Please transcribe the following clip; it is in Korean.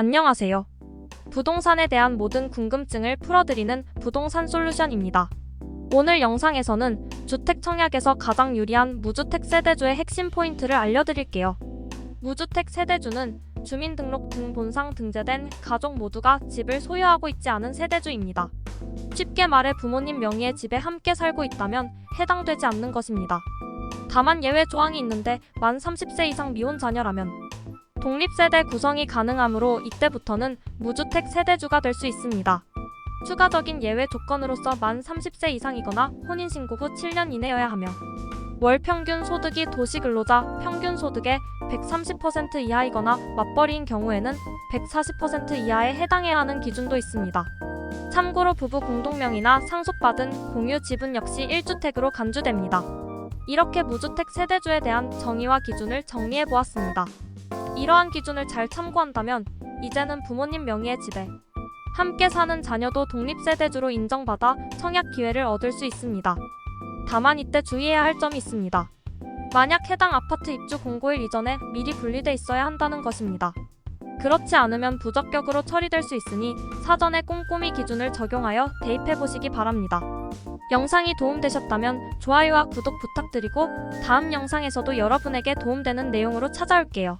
안녕하세요. 부동산에 대한 모든 궁금증을 풀어드리는 부동산 솔루션입니다. 오늘 영상에서는 주택 청약에서 가장 유리한 무주택 세대주의 핵심 포인트를 알려드릴게요. 무주택 세대주는 주민등록 등 본상 등재된 가족 모두가 집을 소유하고 있지 않은 세대주입니다. 쉽게 말해 부모님 명의의 집에 함께 살고 있다면 해당되지 않는 것입니다. 다만 예외 조항이 있는데 만 30세 이상 미혼 자녀라면 독립세대 구성이 가능하므로 이때부터는 무주택 세대주가 될 수 있습니다. 추가적인 예외 조건으로서 만 30세 이상이거나 혼인신고 후 7년 이내여야 하며 월 평균 소득이 도시근로자 평균 소득의 130% 이하이거나 맞벌이인 경우에는 140% 이하에 해당해야 하는 기준도 있습니다. 참고로 부부 공동명의나 상속받은 공유 지분 역시 1주택으로 간주됩니다. 이렇게 무주택 세대주에 대한 정의와 기준을 정리해 보았습니다. 이러한 기준을 잘 참고한다면 이제는 부모님 명의의 집에 함께 사는 자녀도 독립세대주로 인정받아 청약 기회를 얻을 수 있습니다. 다만 이때 주의해야 할 점이 있습니다. 만약 해당 아파트 입주 공고일 이전에 미리 분리돼 있어야 한다는 것입니다. 그렇지 않으면 부적격으로 처리될 수 있으니 사전에 꼼꼼히 기준을 적용하여 대입해 보시기 바랍니다. 영상이 도움되셨다면 좋아요와 구독 부탁드리고 다음 영상에서도 여러분에게 도움되는 내용으로 찾아올게요.